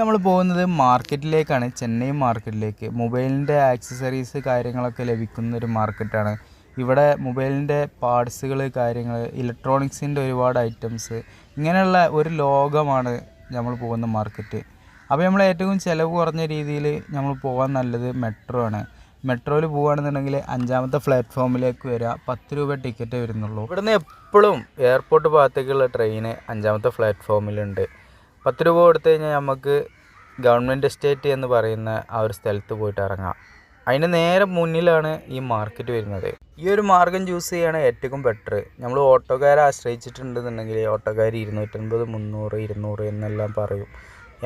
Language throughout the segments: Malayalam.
നമ്മൾ പോകുന്നത് മാർക്കറ്റിലേക്കാണ് ചെന്നൈ മാർക്കറ്റിലേക്ക്. മൊബൈലിന്റെ ആക്സസറീസ് കാര്യങ്ങളൊക്കെ ലഭിക്കുന്ന ഒരു മാർക്കറ്റാണ്. ഇവിടെ മൊബൈലിന്റെ പാർട്സുകൾ കാര്യങ്ങൾ ഇലക്ട്രോണിക്സിന്റെ ഒരുപാട് ഐറ്റംസ് ഇങ്ങനെയുള്ള ഒരു ലോകമാണ് നമ്മൾ പോകുന്ന മാർക്കറ്റ്. അപ്പോൾ നമ്മൾ ഏറ്റവും ചിലവ് കുറഞ്ഞ രീതിയിൽ നമ്മൾ പോകാൻ നല്ലത് മെട്രോ ആണ്. മെട്രോയിൽ പോകുകയാണെന്നുണ്ടെങ്കിൽ അഞ്ചാമത്തെ പ്ലാറ്റ്ഫോമിലേക്ക് വരിക പത്ത് രൂപ ടിക്കറ്റ് വരുന്നുള്ളൂ. ഇവിടുന്ന് എപ്പോഴും എയർപോർട്ട് ഭാഗത്തേക്കുള്ള ട്രെയിന് അഞ്ചാമത്തെ പ്ലാറ്റ്ഫോമിലുണ്ട്. പത്ത് രൂപ കൊടുത്തു കഴിഞ്ഞാൽ നമുക്ക് ഗവൺമെന്റ് എസ്റ്റേറ്റ് എന്ന് പറയുന്ന ആ ഒരു സ്ഥലത്ത് പോയിട്ട് ഇറങ്ങാം. അതിന് നേരെ മുന്നിലാണ് ഈ മാർക്കറ്റ് വരുന്നത്. ഈ ഒരു മാർഗം ചൂസ് ചെയ്യാണ് ഏറ്റവും ബെറ്റർ നമ്മൾ ഓട്ടോക്കാരെ ആശ്രയിച്ചിട്ടുണ്ടെന്നുണ്ടെങ്കിൽ ഓട്ടോക്കാർ ഇരുന്നൂറ്റൻപത് മുന്നൂറ് ഇരുന്നൂറ് എന്നെല്ലാം പറയും.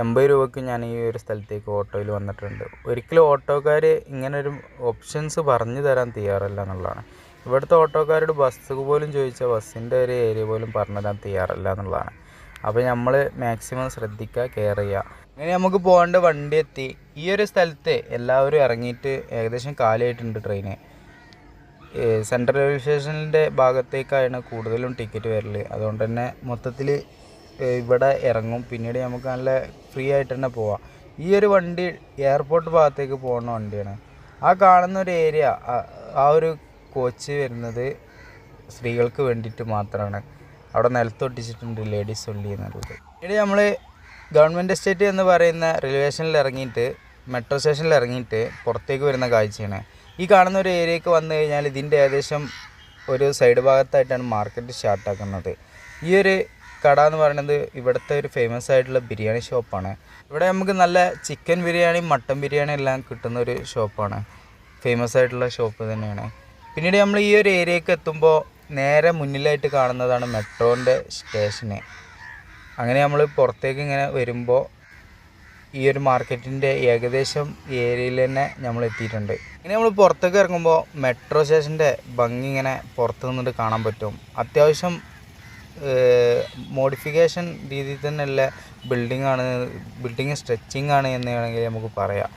എൺപത് രൂപയ്ക്ക് ഞാൻ ഈ ഒരു സ്ഥലത്തേക്ക് ഓട്ടോയിൽ വന്നിട്ടുണ്ട്. ഒരിക്കലും ഓട്ടോക്കാർ ഇങ്ങനെ ഒരു ഓപ്ഷൻസ് പറഞ്ഞു തരാൻ തയ്യാറല്ല എന്നുള്ളതാണ്. ഇവിടുത്തെ ഓട്ടോക്കാരോട് ബസ് പോലും ചോദിച്ചാൽ ബസ്സിന്റെ ഒരു ഏരിയ പോലും പറഞ്ഞു തരാൻ തയ്യാറല്ല എന്നുള്ളതാണ്. അപ്പോൾ നമ്മൾ മാക്സിമം ശ്രദ്ധിക്കുക കെയർ ചെയ്യുക അങ്ങനെ നമുക്ക് പോകേണ്ട വണ്ടി എത്തി. ഈ ഒരു സ്ഥലത്ത് എല്ലാവരും ഇറങ്ങിയിട്ട് ഏകദേശം കാലായിട്ടുണ്ട് ട്രെയിന് സെൻട്രൽ റെയിൽവേ സ്റ്റേഷനിന്റെ ഭാഗത്തേക്കാണ് കൂടുതലും ടിക്കറ്റ് വരൽ അതുകൊണ്ട് തന്നെ മൊത്തത്തിൽ ഇവിടെ ഇറങ്ങും. പിന്നീട് നമുക്ക് നല്ല ഫ്രീ ആയിട്ട് തന്നെ പോവാം. ഈ ഒരു വണ്ടി എയർപോർട്ട് ഭാഗത്തേക്ക് പോകുന്ന വണ്ടിയാണ്. ആ കാണുന്ന ഒരു ഏരിയ ആ ഒരു കോച്ച് വരുന്നത് സ്ത്രീകൾക്ക് വേണ്ടിയിട്ട് മാത്രമാണ് അവിടെ നിലത്തൊട്ടിച്ചിട്ടുണ്ട് ലേഡീസ് ഒള്ളി എന്നുള്ളത്. പിന്നീട് നമ്മൾ ഗവൺമെന്റ് എസ്റ്റേറ്റ് എന്ന് പറയുന്ന റെയിൽവേ സ്റ്റേഷനിൽ ഇറങ്ങിയിട്ട് മെട്രോ സ്റ്റേഷനിൽ ഇറങ്ങിയിട്ട് പുറത്തേക്ക് വരുന്ന കാഴ്ചയാണ്. ഈ കാണുന്ന ഒരു ഏരിയക്ക് വന്നു കഴിഞ്ഞാൽ ഇതിന്റെ ഏകദേശം ഒരു സൈഡ് ഭാഗത്തായിട്ടാണ് മാർക്കറ്റ് സ്റ്റാർട്ടാക്കുന്നത് ഈ ഒരു കട എന്ന് പറയുന്നത് ഇവിടുത്തെ ഒരു ഫേമസ് ആയിട്ടുള്ള ബിരിയാണി ഷോപ്പാണ് ഇവിടെ നമുക്ക് നല്ല ചിക്കൻ ബിരിയാണി മട്ടൻ ബിരിയാണി എല്ലാം കിട്ടുന്ന ഒരു ഷോപ്പാണ് ഫേമസ് ആയിട്ടുള്ള ഷോപ്പ് തന്നെയാണ്. പിന്നീട് നമ്മൾ ഈ ഒരു ഏരിയക്ക് എത്തുമ്പോൾ നേരെ മുന്നിലായിട്ട് കാണുന്നതാണ് മെട്രോന്റെ സ്റ്റേഷന്. അങ്ങനെ നമ്മൾ പുറത്തേക്ക് ഇങ്ങനെ വരുമ്പോൾ ഈ ഒരു മാർക്കറ്റിന്റെ ഏകദേശം ഏരിയയിൽ തന്നെ നമ്മൾ എത്തിയിട്ടുണ്ട്. ഇനി നമ്മൾ പുറത്തേക്ക് ഇറങ്ങുമ്പോൾ മെട്രോ സ്റ്റേഷന്റെ ഭംഗി ഇങ്ങനെ പുറത്ത് നിന്നിട്ട് കാണാൻ പറ്റും. അത്യാവശ്യം മോഡിഫിക്കേഷൻ രീതിയിൽ തന്നെയുള്ള ബിൽഡിംഗ് ആണ് ബിൽഡിങ് സ്ട്രെച്ചിങ് ആണ് എന്ന് വേണമെങ്കിൽ നമുക്ക് പറയാം.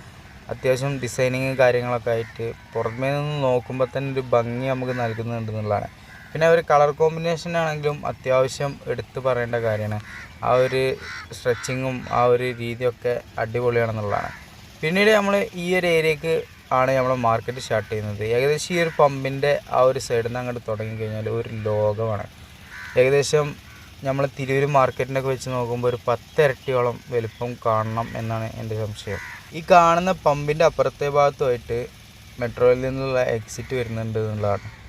അത്യാവശ്യം ഡിസൈനിങ് കാര്യങ്ങളൊക്കെ ആയിട്ട് പുറമേ നിന്ന് നോക്കുമ്പോൾ തന്നെ ഒരു ഭംഗി നമുക്ക് നൽകുന്നുണ്ട് എന്നുള്ളതാണ്. പിന്നെ ഒരു കളർ കോമ്പിനേഷൻ ആണെങ്കിലും അത്യാവശ്യം എടുത്തു പറയേണ്ട കാര്യമാണ്. ആ ഒരു സ്ട്രെച്ചിങ്ങും ആ ഒരു രീതിയൊക്കെ അടിപൊളിയാണെന്നുള്ളതാണ്. പിന്നീട് നമ്മൾ ഈ ഒരു ഏരിയക്ക് ആണ് നമ്മൾ മാർക്കറ്റ് സ്റ്റാർട്ട് ചെയ്യുന്നത്. ഏകദേശം ഈ ഒരു പമ്പിന്റെ ആ ഒരു സൈഡിൽ നിന്ന് അങ്ങോട്ട് തുടങ്ങിക്കഴിഞ്ഞാൽ ഒരു ലോകമാണ്. ഏകദേശം നമ്മൾ തിരൂർ മാർക്കറ്റിനൊക്കെ വെച്ച് നോക്കുമ്പോൾ ഒരു പത്തിരട്ടിയോളം വലുപ്പം കാണണം എന്നാണ് എന്റെ സംശയം. ഈ കാണുന്ന പമ്പിന്റെ അപ്പുറത്തെ ഭാഗത്തുമായിട്ട് മെട്രോയിൽ നിന്നുള്ള എക്സിറ്റ് വരുന്നുണ്ട് എന്നുള്ളതാണ്.